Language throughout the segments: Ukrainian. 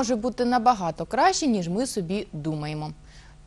може бути набагато краще, ніж ми собі думаємо.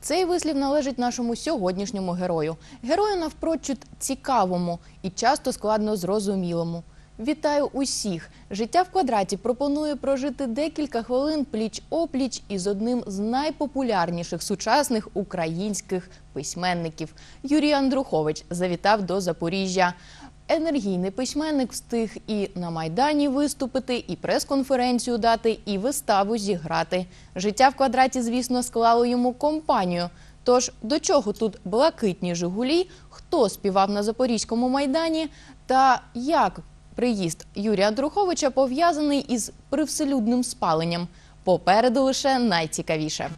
Цей вислів належить нашому сьогоднішньому герою. Герою навпрочуд цікавому і часто складно зрозумілому. Вітаю усіх! Життя в квадраті пропонує прожити декілька хвилин пліч опліч із одним з найпопулярніших сучасних українських письменників. Юрій Андрухович завітав до Запоріжжя. Енергійний письменник встиг і на майдані виступити, і прес-конференцію дати, і виставу зіграти. Життя в квадраті, звісно, склало йому компанію. Тож до чого тут блакитні Жигулі, хто співав на Запорізькому майдані, та як приїзд Юрія Андруховича пов'язаний із привселюдним спаленням. Попереду лише найцікавіше.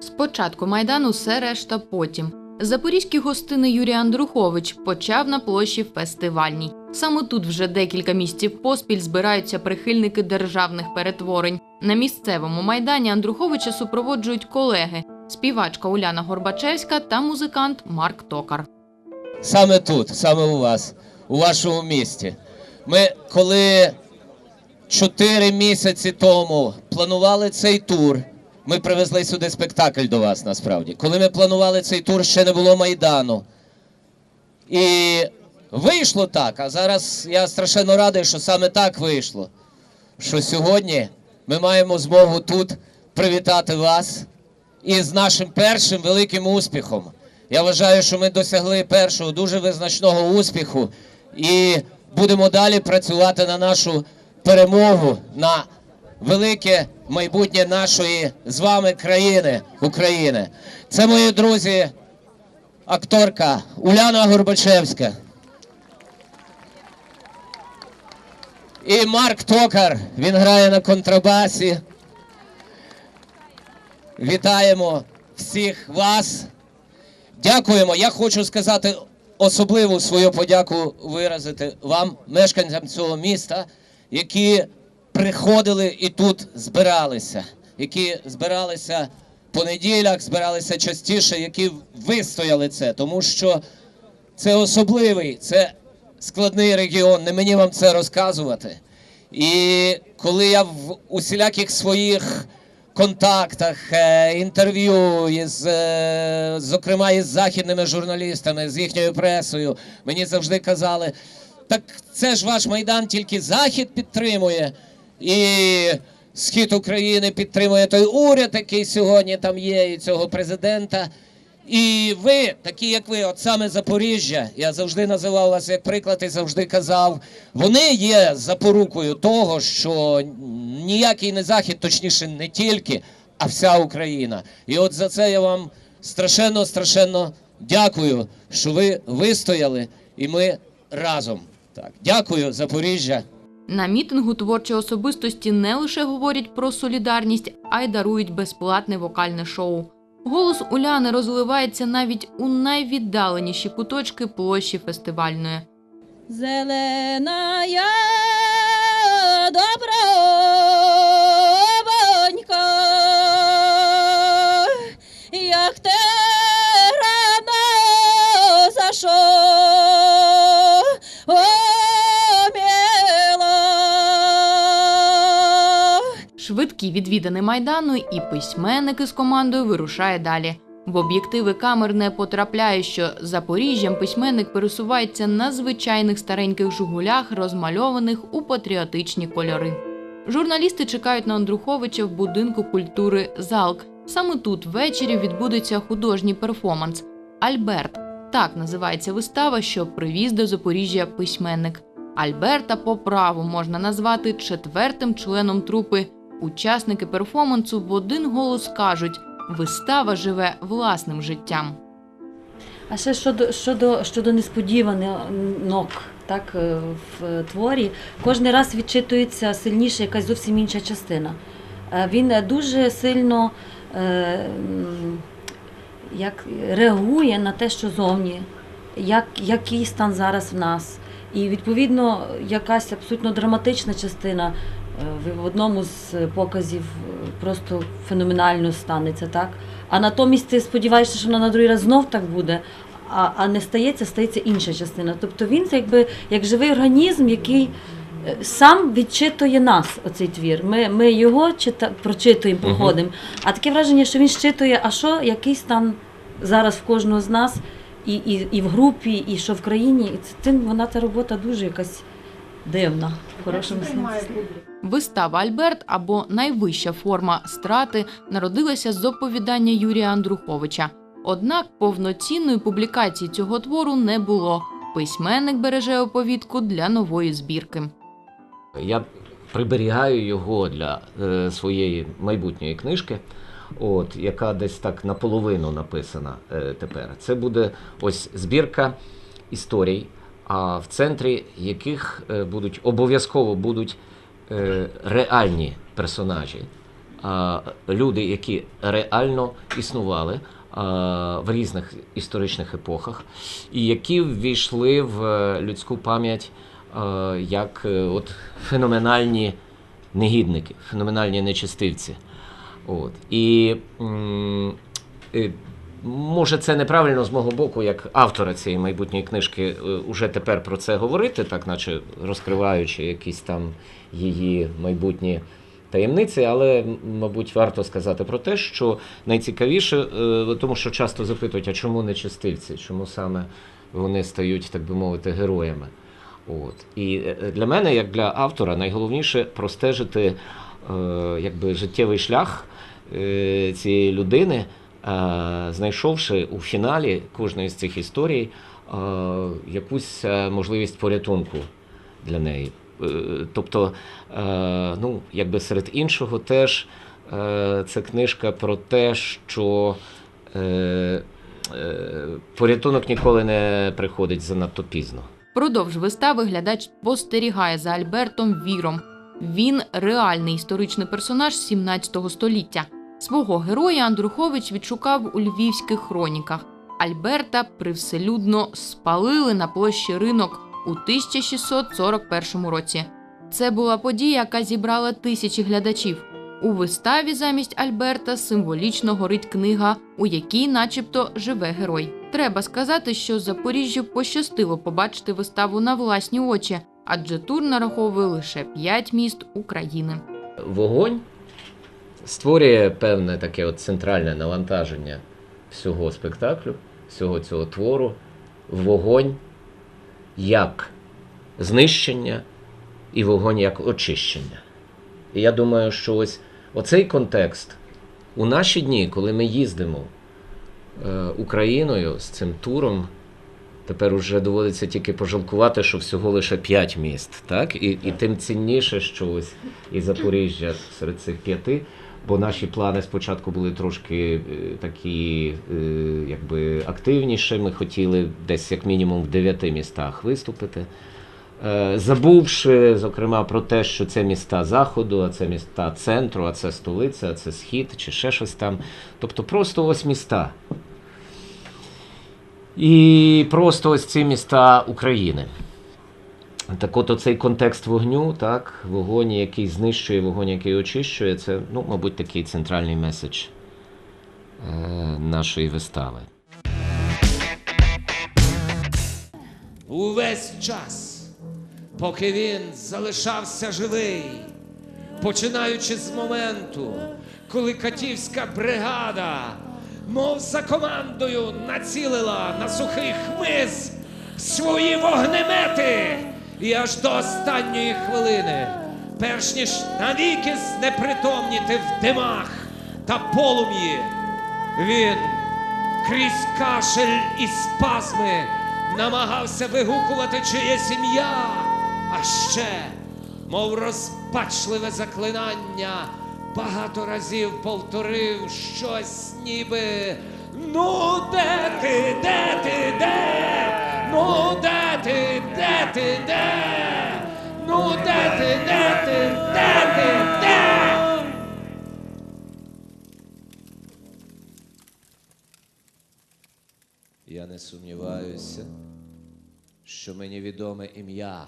Спочатку майдану, все решта потім. Запорізький гостини Юрій Андрухович почав на площі фестивальній. Саме тут вже декілька місяців поспіль збираються прихильники державних перетворень. На місцевому майдані Андруховича супроводжують колеги: співачка Уляна Горбачевська та музикант Марк Токар. Саме тут, саме у вас, у вашому місті. Ми коли чотири місяці тому планували цей тур, ми привезли сюди спектакль до вас насправді. Коли ми планували цей тур, ще не було Майдану. І вийшло так. А зараз я страшенно радий, що саме так вийшло. Що сьогодні ми маємо змогу тут привітати вас із нашим першим великим успіхом. Я вважаю, що ми досягли першого дуже визначного успіху і будемо далі працювати на нашу перемогу, на велике майбутнє нашої з вами країни України. Це мої друзі, акторка Уляна Горбачевська. І Марк Токар, він грає на контрабасі. Вітаємо всіх вас. Дякуємо. Я хочу сказати особливу свою подяку виразити вам, мешканцям цього міста, які приходили і тут збиралися, які збиралися по неділях, збиралися частіше, які вистояли це, тому що це особливий, це складний регіон. Не мені вам це розказувати. І коли я в усіляких своїх контактах, е, інтерв'ю із, е, зокрема із західними журналістами, з їхньою пресою, мені завжди казали, так це ж ваш майдан тільки захід підтримує, і схід України підтримує той уряд, який сьогодні там є, і цього президента. І ви, такі як ви, от саме Запоріжжя, я завжди називав вас як приклад і завжди казав, вони є запорукою того, що ніякий не захід, точніше, не тільки, а вся Україна. І от за це я вам страшенно, страшенно дякую, що ви вистояли, і ми разом. Так, дякую, Запоріжжя. На мітингу творчі особистості не лише говорять про солідарність, а й дарують безплатне вокальне шоу. Голос Уляни розливається навіть у найвіддаленіші куточки площі фестивальної. Зелена я добронька, як те рано зашо, Швидкі відвідини майдану, і письменники з командою вирушає далі. В об'єктиви камер не потрапляє, що Запоріжжям письменник пересувається на звичайних стареньких жугулях, розмальованих у патріотичні кольори. Журналісти чекають на Андруховича в будинку культури Залк. Саме тут ввечері відбудеться художній перформанс Альберт. Так називається вистава, що привіз до Запоріжжя письменник. Альберта по праву можна назвати четвертим членом трупи. Учасники перформансу в один голос кажуть: вистава живе власним життям. А ще щодо, щодо, щодо несподіванок так, е, в творі, кожен раз відчитується сильніше якась зовсім інша частина. Е, Він дуже сильно е, як, реагує на те, що зовні, як, який стан зараз в нас. І відповідно якась абсолютно драматична частина в- в одному з показів е, просто феноменально станеться, так? А натомість ти сподіваєшся, що вона на другий раз знов так буде, а, а не стається, стається інша частина. Тобто він це якби як живий організм, який е, сам відчитує нас, оцей твір. Ми, ми його чита, прочитуємо, проходимо. А таке враження, що він щитує, а що, який стан зараз в кожного з нас, і, і, і в групі, і що в країні. І це- вона ця робота дуже якась дивна, в хорошому сенсі. Вистава Альберт або найвища форма страти народилася з оповідання Юрія Андруховича. Однак повноцінної публікації цього твору не було. Письменник береже оповідку для нової збірки. Я приберігаю його для е, своєї майбутньої книжки, от, яка десь так наполовину написана е, тепер. Це буде ось збірка історій, а в центрі яких е, будуть обов'язково будуть е, реальні персонажі, люди, які реально існували в різних історичних епохах, і які ввійшли в е, людську пам'ять як от феноменальні негідники, феноменальні нечистивці. От. І може це неправильно з мого боку, як автора цієї майбутньої книжки, е, уже тепер про це говорити, так наче розкриваючи якісь там її майбутні таємниці, але, мабуть, варто сказати про те, що найцікавіше, е, тому що часто запитують, а чому нечистивці, чому саме вони стають, так би мовити, героями. От. І е, для мене, як для автора, найголовніше простежити якби, життєвий шлях цієї людини, знайшовши у фіналі кожної з цих історій е, якусь е, можливість порятунку для неї. Е, Тобто, е, ну, якби серед іншого, теж е, це книжка про те, що е, е, порятунок ніколи не приходить занадто пізно. Продовж вистави глядач спостерігає за Альбертом Віром. Він реальний історичний персонаж 17 століття. Свого героя Андрухович відшукав у львівських хроніках. Альберта привселюдно спалили на площі ринок у 1641 році. Це була подія, яка зібрала тисячі глядачів. У виставі замість Альберта символічно горить книга, у якій, начебто, живе герой. Треба сказати, що Запоріжжю пощастило побачити виставу на власні очі, адже тур нараховує лише 5 міст України. Вогонь створює певне таке от центральне навантаження всього спектаклю, всього цього твору. Вогонь як знищення і вогонь як очищення. І я думаю, що ось оцей контекст у наші дні, коли ми їздимо е, Україною з цим туром, тепер уже доводиться тільки пожалкувати, що всього лише п'ять міст. Так? І, і тим цінніше, що ось і Запоріжжя серед цих п'яти. Бо наші плани спочатку були трошки е, такі, е, якби активніші. Ми хотіли десь як мінімум в дев'яти містах виступити. Е, Забувши, зокрема, про те, що це міста Заходу, а це міста центру, а це столиця, а це схід чи ще щось там. Тобто просто ось міста. І просто ось ці міста України. Так от оцей контекст вогню, так, вогонь, який знищує, вогонь, який очищує, це, ну, мабуть, такий центральний меседж е, нашої вистави. Увесь час, поки він залишався живий, починаючи з моменту, коли Катівська бригада, мов за командою, націлила на сухий хмиз свої вогнемети, і аж до останньої хвилини, перш ніж навіки знепритомніти в димах та полум'ї, він крізь кашель і спазми намагався вигукувати чиєсь ім'я, а ще, мов розпачливе заклинання, багато разів повторив щось ніби Ну, де ти, де ти, де? Ну, де ти, де ти, де? Ну, де ти, де ти, де ти, де? Я не сумніваюся, що мені відоме ім'я,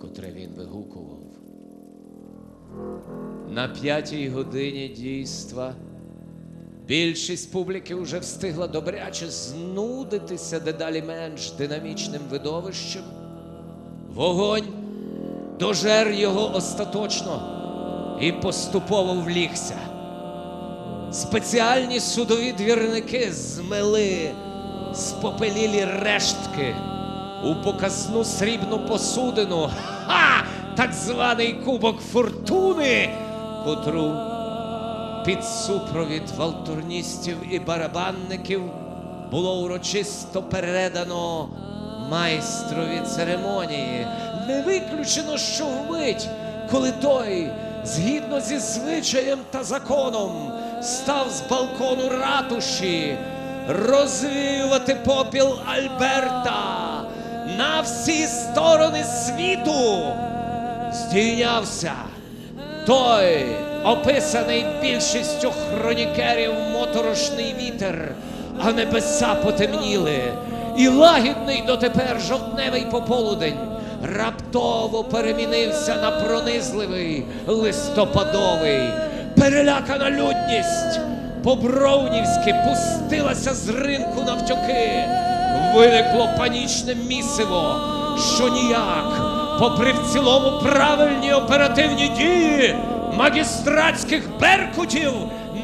котре він вигукував. На п'ятій годині дійства більшість публіки вже встигла добряче знудитися дедалі менш динамічним видовищем. Вогонь дожер його остаточно і поступово влігся. Спеціальні судові двірники змели спопелілі рештки у показну срібну посудину. Так званий кубок фортуни, котру під супровід валтурністів і барабанників було урочисто передано майстрові церемонії. Не виключено, що вмить, коли той, згідно зі звичаєм та законом, став з балкону ратуші розвіювати попіл Альберта на всі сторони світу. Здійнявся той, описаний більшістю хронікерів моторошний вітер, а небеса потемніли, і лагідний дотепер жовтневий пополудень раптово перемінився на пронизливий листопадовий. Перелякана людність по-бровнівськи пустилася з ринку навтьоки. Виникло панічне місиво, що ніяк, попри в цілому правильні оперативні дії магістратських беркутів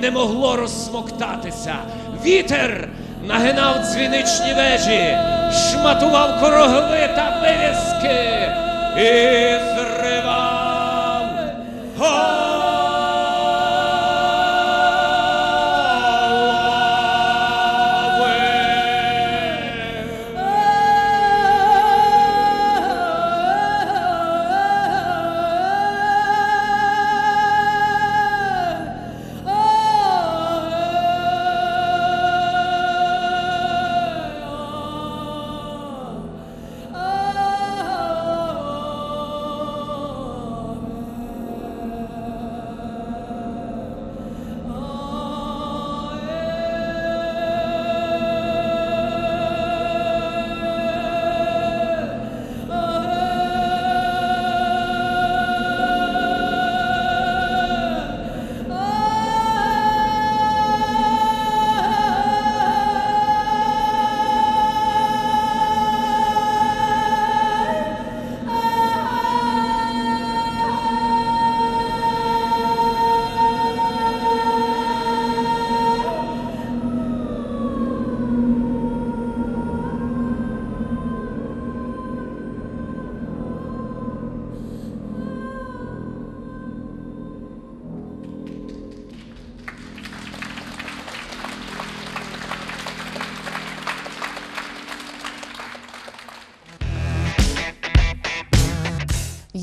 не могло розсмоктатися. Вітер нагинав дзвіничні вежі, шматував корогли та вивіски і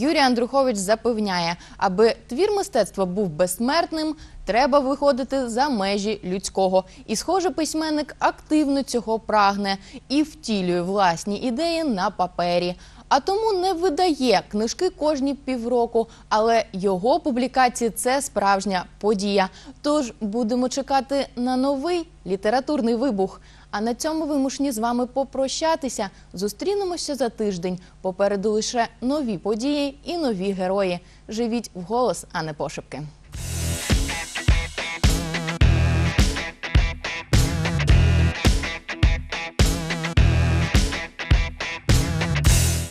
Юрій Андрухович запевняє, аби твір мистецтва був безсмертним, треба виходити за межі людського. І, схоже, письменник активно цього прагне і втілює власні ідеї на папері. А тому не видає книжки кожні півроку, але його публікації це справжня подія. Тож будемо чекати на новий літературний вибух. А на цьому вимушені з вами попрощатися. Зустрінемося за тиждень. Попереду лише нові події і нові герої. Живіть вголос, а не пошепки.